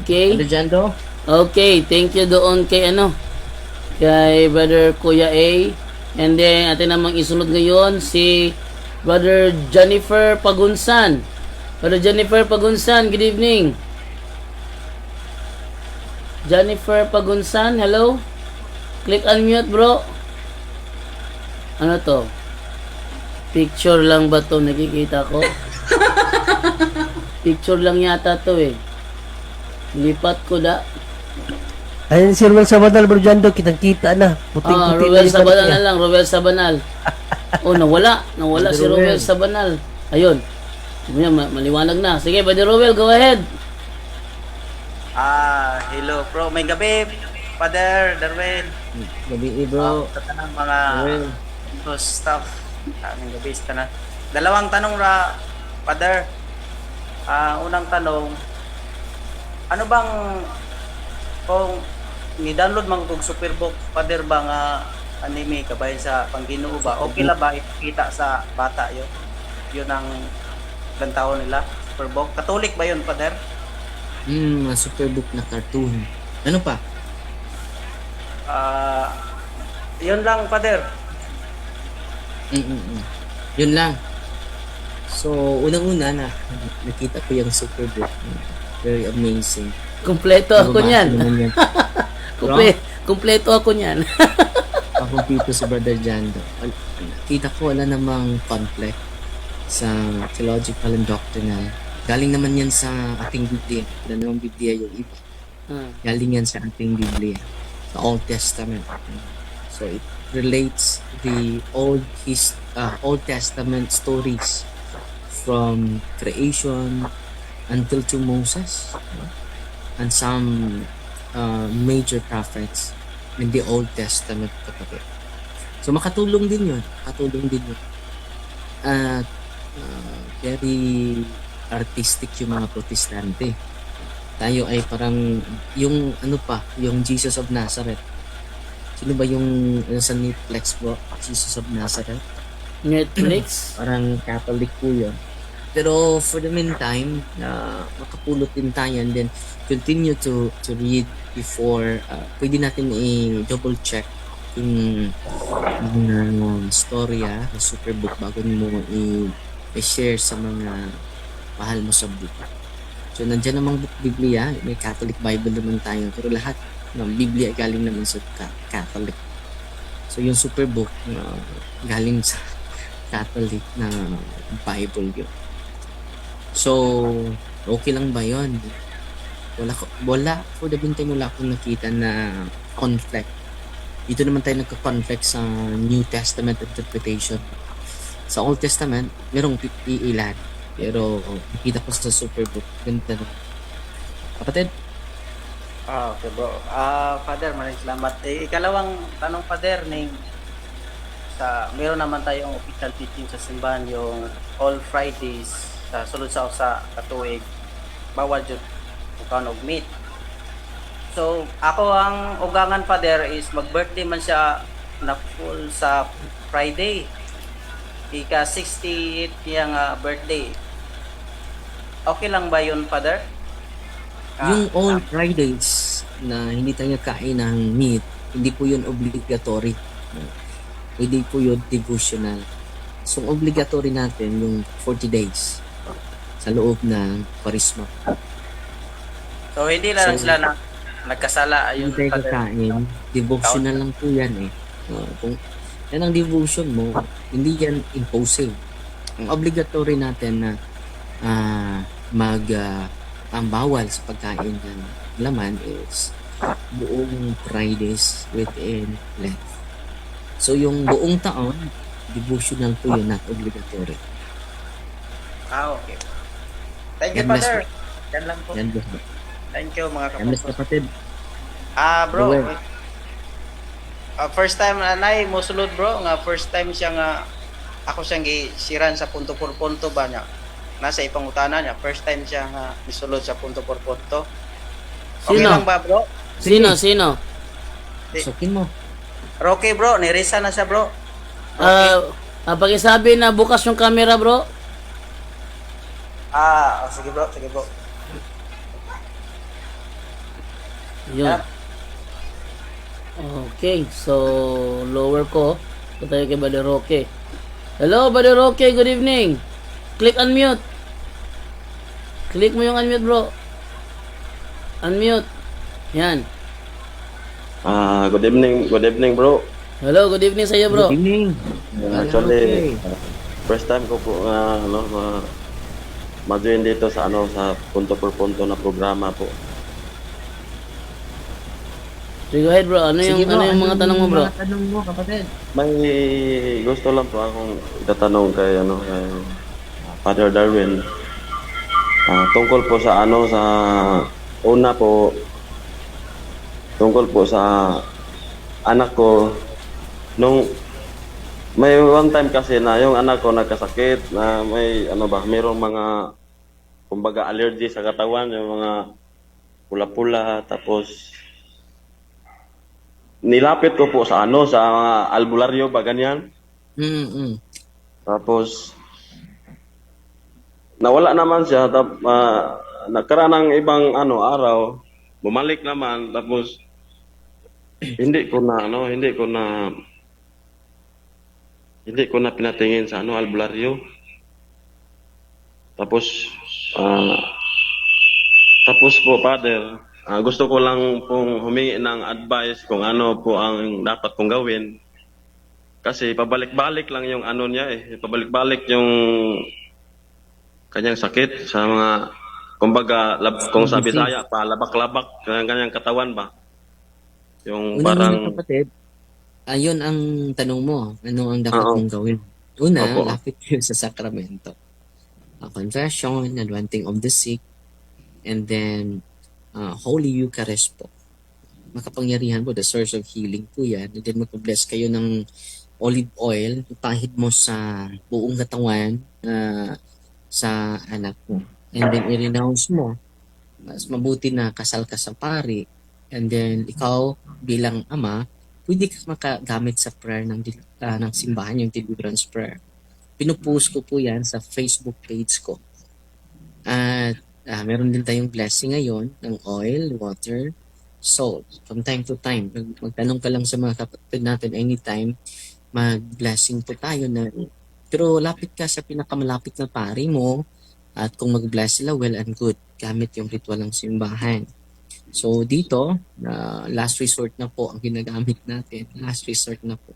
Okay. Jando? Okay, thank you doon kay ano, kay Brother Kuya A. And then, atin namang isunod ngayon si Brother Jennifer Pagunsan. Brother Jennifer Pagunsan, good evening. Jennifer Pagunsan, hello? Click unmute, bro. Ano to? Picture lang ba to nakikita ko? Picture lang yata to eh. Lipat ko da. Ayun si Ruel Sabanal, Bro Jando, kitang-kita na. Ah, Puting-puti na yung Sabanal na lang, Roel Sabanal. oh, nawala. Nawala si. Roel Sabanal. Ayun. Maliwanag na. Sige, Buddy Roel, go ahead. Ah, hello bro. May gabi, Father Darwin. Gabi eh, Bro. bro. sa tanang mga Darwin. staff. Ah, may gabi tanan. Dalawang tanong ra, Father. Ah, unang tanong, ano bang kung ni-download man kog Superbook, Father ba nga anime kabayan sa Pangginoo ba? Okay la ba ipakita sa bata yun? Yun ang lantaw nila, Superbook. Katolik ba yun? Hmm, mga superbook na cartoon. Ano pa? Ah, yun lang, Father. Mm-mm. Yun lang. So, unang-una na nakita ko yung superbook. Very amazing. Kompleto ako Nababasa niyan. Komple kompleto ako niyan. Pakumpito si Brother Jando. Kita ko wala namang conflict sa theological and doctrinal. Galing naman yan sa ating Biblia. Wala namang Biblia yung iba. Ah, Galing yan sa ating Biblia. Sa Old Testament. So it relates the Old his uh, Old Testament stories from creation until to Moses and some uh, major prophets in the Old Testament kapatid. So makatulong din yun. Makatulong din yun. At uh, very artistic yung mga protestante. Tayo ay parang yung ano pa, yung Jesus of Nazareth. Sino ba yung ano sa Netflix bro? Jesus of Nazareth? Netflix. Parang Catholic po yun. Pero for the meantime, na makapulot din tayo and then continue to to read before uh, pwede natin i-double check yung mga um, storya ng Superbook bago mo i- i-share sa mga mahal mo sa book. So, nandiyan namang book Biblia, may Catholic Bible naman tayo, pero lahat ng Biblia galing naman sa Ca- Catholic. So, yung Superbook, uh, galing sa Catholic na Bible yun. So, okay lang ba yun? Wala, ko- wala, for the meantime, wala akong nakita na conflict. Dito naman tayo nagka-conflict sa New Testament interpretation. Sa Old Testament, merong iilan. Pero, nakita ko sa Superbook, ganda na. Kapatid, Ah, okay bro. Ah, Father, maraming salamat. Eh, ikalawang tanong, Father, ning sa meron naman tayong official teaching sa simbahan yung all Fridays sa sulod sa usa ka tuig bawal jud mukaon og meat. So, ako ang ugangan Father is mag-birthday man siya na full sa Friday. Ika 68 niyang ah, birthday. Okay lang ba yun, Father? Ah, yung All Fridays na hindi tayo kain ng meat, hindi po yun obligatory. Hindi po yun devotional. So, obligatory natin yung 40 days sa loob ng Parisma. So hindi lang So, sila na nagkasala ayun Hindi tayo kakain, devotional lang po yan eh. Uh, kung yan ang devotion mo, hindi yan imposing. Ang obligatory natin na ah, mag ah, ang bawal sa pagkain ng laman is buong Fridays within Lent. So yung buong taon, devotional po yun, not obligatory. Ah, okay. Thank you, Father. Yan lang po. Yan po. Thank you, mga Yan bless kapatid. kapatid. Ah, bro. Ah, first time na nay mo sulod bro nga first time siya nga ako siyang gisiran sa punto por punto ba niya nasa ipangutana niya first time siya nga misulod sa punto por punto okay Sino? lang ba bro Sino, sino? Sukin mo. Rocky bro nirisa na siya bro Ah, uh, pakisabi na bukas yung camera, bro. Ah oh, sige bro sige bro Yun. Okay, so lower ko. Ito tayo kay Brother Roque. Hello, Brother Roque. Good evening. Click unmute. Click mo yung unmute, bro. Unmute. Yan. Ah, good evening, good evening bro. Hello, good evening sa iyo, bro. Good evening. Uh, actually, uh, first time ko po uh, ano ma ma-join dito sa ano sa punto por punto na programa po. Sige, go ahead, bro. Ano yung, ano yung mga tanong mo, bro? Mga tanong mo, kapatid. May gusto lang po akong itatanong kay ano kay Father Darwin. Ah, tungkol po sa ano sa una po tungkol po sa anak ko nung may one time kasi na yung anak ko nagkasakit na may ano ba mayroong mga kumbaga allergy sa katawan yung mga pula-pula tapos nilapit ko po sa ano sa mga albularyo ba ganyan Mm-mm. tapos nawala naman siya tap uh, nagkaroon ng ibang ano araw bumalik naman tapos hindi ko na ano hindi ko na hindi ko na pinatingin sa ano albularyo. Tapos ah, tapos po father ah, gusto ko lang pong humingi ng advice kung ano po ang dapat kong gawin. Kasi pabalik-balik lang yung ano niya eh. Pabalik-balik yung kanyang sakit sa mga kumbaga lab, kung sa Bisaya pa labak-labak kanyang kanyang katawan ba? Yung Una parang muna, kapatid, ayun ang tanong mo. Ano ang dapat Oo. mong gawin? Una, Opo. lapit kayo sa sakramento. A confession, anointing of the sick, and then uh, Holy Eucharist po. Makapangyarihan po, the source of healing po yan. And then magpa-bless kayo ng olive oil, ipahid mo sa buong katawan uh, sa anak mo. And then i-renounce mo. Mas mabuti na kasal ka sa pari. And then ikaw bilang ama, pwede ka makagamit sa prayer ng, ah, ng simbahan, yung deliverance prayer. Pinupost ko po yan sa Facebook page ko. At ah, meron din tayong blessing ngayon ng oil, water, salt. From time to time, mag- magtanong ka lang sa mga kapatid natin anytime, mag-blessing po tayo na pero lapit ka sa pinakamalapit na pari mo at kung mag-bless sila, well and good. Gamit yung ritual ng simbahan. So dito, na last resort na po ang ginagamit natin. Last resort na po.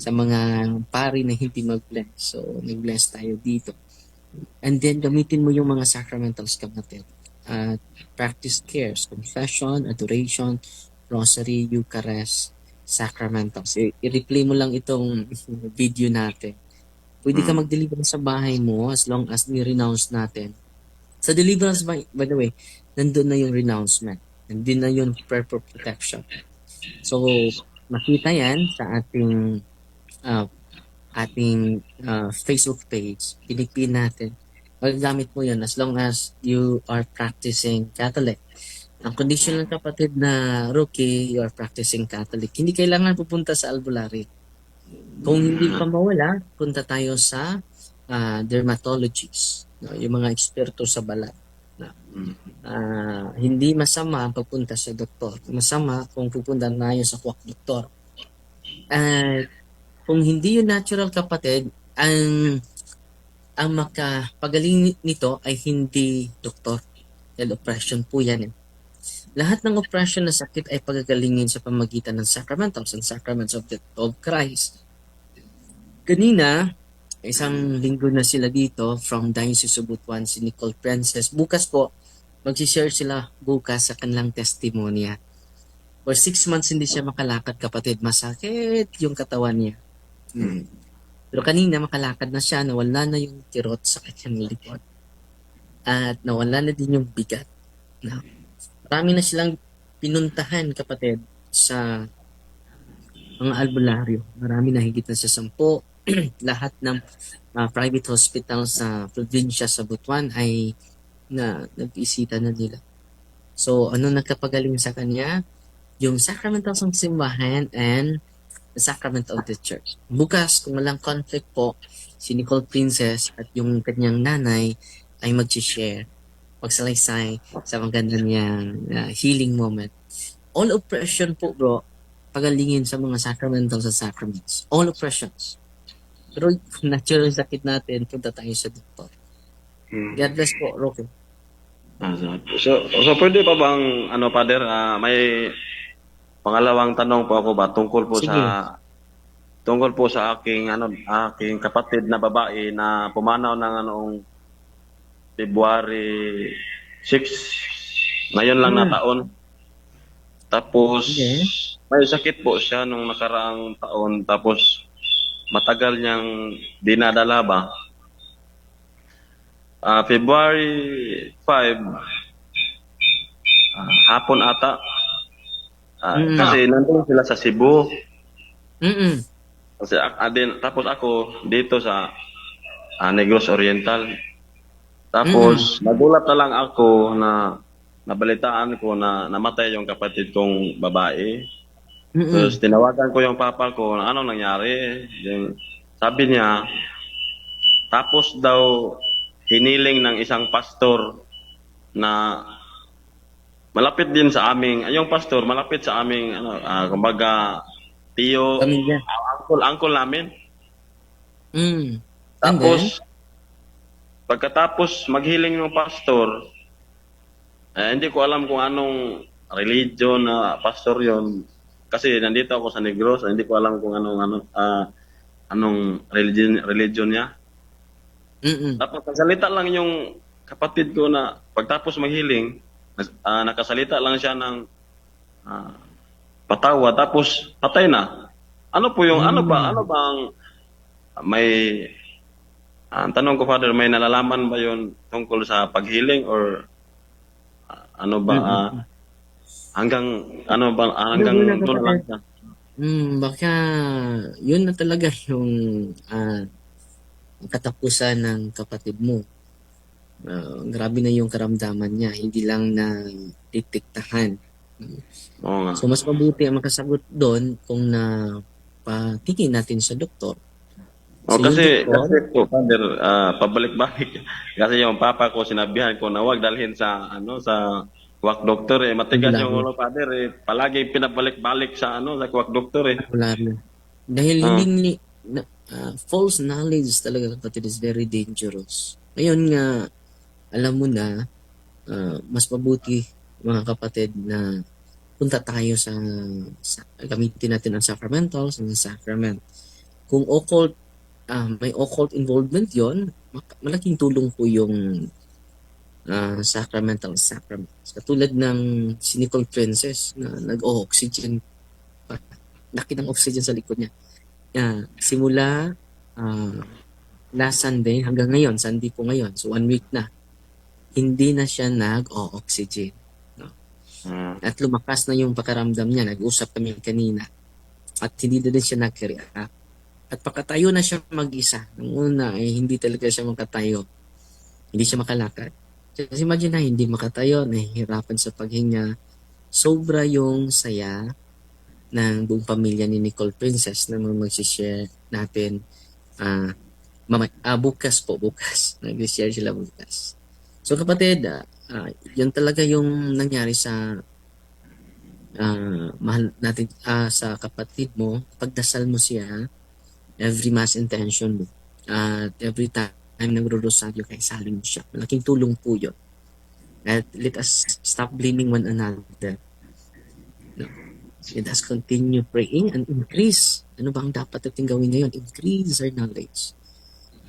Sa mga pari na hindi mag-bless. So nag-bless tayo dito. And then gamitin mo yung mga sacramentals kapatid. At practice cares, confession, adoration, rosary, Eucharist, sacramentals. I- i-replay mo lang itong video natin. Pwede ka mag-deliver sa bahay mo as long as ni-renounce natin. Sa deliverance, by, by the way, nandun na yung renouncement. Nandun na prayer for protection. So, makita yan sa ating uh, ating uh, Facebook page. Pinipin natin. Magagamit mo yun as long as you are practicing Catholic. Ang condition ng kapatid na rookie, you are practicing Catholic. Hindi kailangan pupunta sa albularyo. Kung hindi pa mawala, punta tayo sa ah, dermatologist, no? yung mga eksperto sa balat. No? Ah, hindi masama pagpunta sa doktor. Masama kung pupunta tayo sa kwak doktor. At kung hindi yung natural kapatid, ang ang makapagaling nito ay hindi doktor. Dahil oppression po yan. Eh. Lahat ng oppression na sakit ay pagagalingin sa pamagitan ng sacramentals and sacraments of, the, of Christ. Kanina, isang linggo na sila dito from Diocese of Butuan, si Nicole Princess. Bukas po, magsishare sila bukas sa kanilang testimonya. For six months hindi siya makalakad kapatid. Masakit yung katawan niya. Hmm. Pero kanina makalakad na siya, nawala na yung kirot sa kanyang likod. At nawala na din yung bigat. Na, marami na silang pinuntahan kapatid sa mga albularyo. Marami na higit na sa sampo. Lahat ng uh, private hospital sa probinsya sa Butuan ay na nag-isita na nila. So, ano nagkapagaling sa kanya? Yung sacramentals ng simbahan and the sacrament of the church. Bukas, kung walang conflict po, si Nicole Princess at yung kanyang nanay ay mag-share pagsalaysay sa maganda niyang uh, healing moment. All oppression po bro, pagalingin sa mga sacramental sa sacraments. All oppressions. Pero natural yung sakit natin, punta tayo sa doktor. Hmm. God bless po, Roque. Ah, so, so pwede pa bang ano Father, ah, may pangalawang tanong po ako ba tungkol po Sige. sa tungkol po sa aking ano aking kapatid na babae na pumanaw ng anoong February 6 ngayon lang na taon. Tapos Okay. may sakit po siya nung nakaraang taon tapos matagal niyang dinadala ba. Ah, February 5 ah, hapon ata. Mm. Kasi nandun sila sa Cebu. Mm-mm. Kasi ah, din, tapos ako dito sa ah, Negros Oriental. Tapos nagulat na lang ako na nabalitaan ko na namatay yung kapatid kong babae. Mm-mm. Tapos tinawagan ko yung papa ko anong nangyari. Yung, sabi niya, tapos daw hiniling ng isang pastor na malapit din sa aming, yung pastor malapit sa aming, ano, ah, kumbaga, tiyo, Pamilya. ah, uncle, uncle namin. Mm. Tapos, pagkatapos maghiling ng pastor, eh, hindi ko alam kung anong religion na pastor yon Kasi nandito ako sa Negros, hindi ko alam kung anong ano ah, anong religion religion niya. Mm-mm. Tapos nagsalita lang yung kapatid ko na pagtapos maghiling, ah, nakasalita lang siya ng ah, patawa tapos patay na. Ano po yung ano ba ano bang may ang tanong ko father may nalalaman ba yon tungkol sa paghiling or ah, ano ba ah, hanggang ano ba hanggang doon kapatid. lang siya. Mm, baka yun na talaga yung ah, katapusan ng kapatid mo. Ah, grabe na yung karamdaman niya, hindi lang na detektahan. Oo nga. So mas mabuti ang makasagot doon kung na patingin natin sa doktor. O So, kasi, doktor- kasi po, father, ah, pabalik-balik. kasi yung papa ko, sinabihan ko na wag dalhin sa, ano, sa kwak doktor eh. Matigas Wala yung ulo, father eh. Palagi pinabalik-balik sa, ano, sa kwak doktor eh. Wala na. Dahil Ah. hindi na, ah, false knowledge talaga kapatid is very dangerous. Ngayon nga, alam mo na, ah, mas mabuti mga kapatid na punta tayo sa, sa gamitin natin ang sacramentals ang sacrament. Kung occult, ah, may occult involvement yon malaking tulong po yung ah, sacramental sacraments. Katulad ng si Nicole Princess na nag-oxygen pa. Laki ng oxygen sa likod niya. Ah, simula ah, last Sunday hanggang ngayon, Sunday po ngayon, so one week na, hindi na siya nag-o-oxygen. Ah, At lumakas na yung pakaramdam niya. Nag-usap kami kanina. At hindi na din siya nag-react. At pakatayo na siya mag-isa. Nung una, eh, hindi talaga siya makatayo. Hindi siya makalakad. Kasi imagine na, hindi makatayo, nahihirapan sa paghinga. Sobra yung saya ng buong pamilya ni Nicole Princess na mga magsishare natin ah mama, ah, bukas po, bukas. Nag-share sila bukas. So kapatid, ah, ah, yun talaga yung nangyari sa ah, mahal natin ah, sa kapatid mo. Pagdasal mo siya, every mass intention mo. At every time nagro-rosaryo kay salin mo siya. Malaking tulong po yun. At let us stop blaming one another. No. Let us continue praying and increase. Ano bang dapat natin gawin ngayon? Increase our knowledge.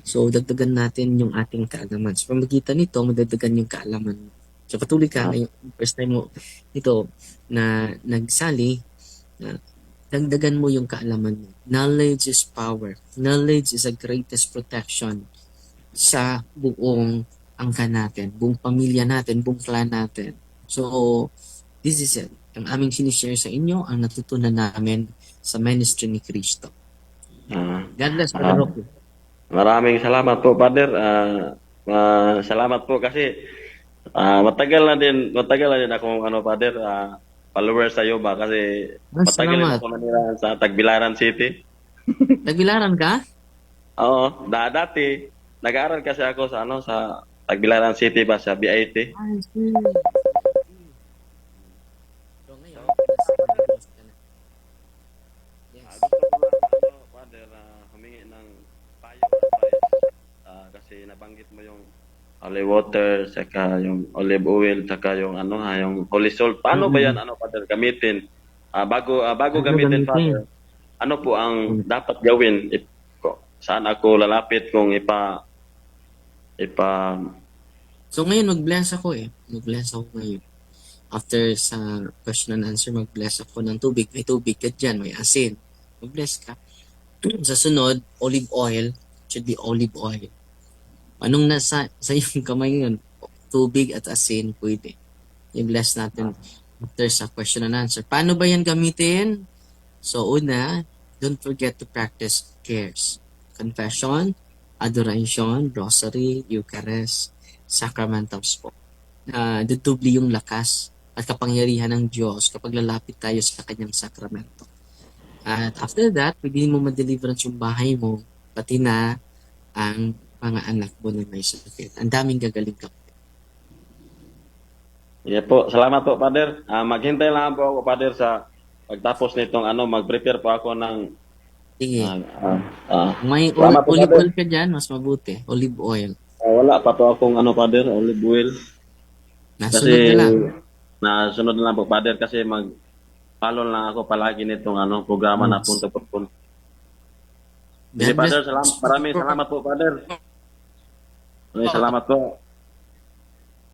So, dagdagan natin yung ating kaalaman. Sa pamagitan nito, madagdagan yung kaalaman. So, patuloy ka ngayon, first time mo ito na nagsali, na dagdagan mo yung kaalaman mo. Knowledge is power. Knowledge is the greatest protection sa buong angkan natin, buong pamilya natin, buong clan natin. So, this is it. Ang aming sinishare sa inyo, ang natutunan namin sa ministry ni Cristo. ah. God bless, Brother. Rocky. Maraming salamat po, Father. Ah, ah, salamat po kasi ah, matagal na din, matagal na din ako ano, Father, ah, follower sa iyo ba kasi Ah, matagal na salamat. ako nanirahan sa Tagbilaran City. Nagbilaran ka? Oo, da dati nag-aaral kasi ako sa ano sa Tagbilaran City ba sa BIT? I see. So ngayon, mas mas ka na. Yes. Gusto ko lang, ano, ah, humingi ng payo. Ah, kasi nabanggit mo yung holy water, saka yung olive oil, saka yung ano ha, yung holy salt. Paano ba yan, ano, Father, gamitin? Ah, bago ah, bago Bago gamitin, gamitin. Father, ano po ang dapat gawin? If, ko- saan ako lalapit kung ipa ipa So ngayon, mag-bless ako eh. Mag-bless ako ngayon. After sa question and answer, mag-bless ako ng tubig. May tubig ka dyan, may asin. Mag-bless ka. sa sunod, olive oil. Should be olive oil. Anong nasa sa iyong kamay ngayon? Tubig at asin, pwede. I-bless natin after sa question and answer. Paano ba yan gamitin? So una, don't forget to practice cares. Confession, adoration, rosary, Eucharist, sacramentals po. Na dudubli yung lakas at kapangyarihan ng Diyos kapag lalapit tayo sa kanyang sakramento. At after that, pwede mo ma-deliverance yung bahay mo, pati na ang mga anak mo na may sakit. Ang daming gagaling ka. Yeah po, salamat po, Father. Ah, maghintay lang po ako, Father, sa pagtapos nitong ano, mag-prepare po ako ng Sige. ah, ah, ah, may po, olive oil ka dyan, mas mabuti. Olive oil. ah, wala pa po akong ano, Father, olive oil. Nasunod Kasi na lang. nasunod na lang po, Father, kasi mag follow lang ako palagi nitong ano, programa na punto por punto. Sige, God bless- Father, salamat, maraming salamat po, Father. Maraming salamat po.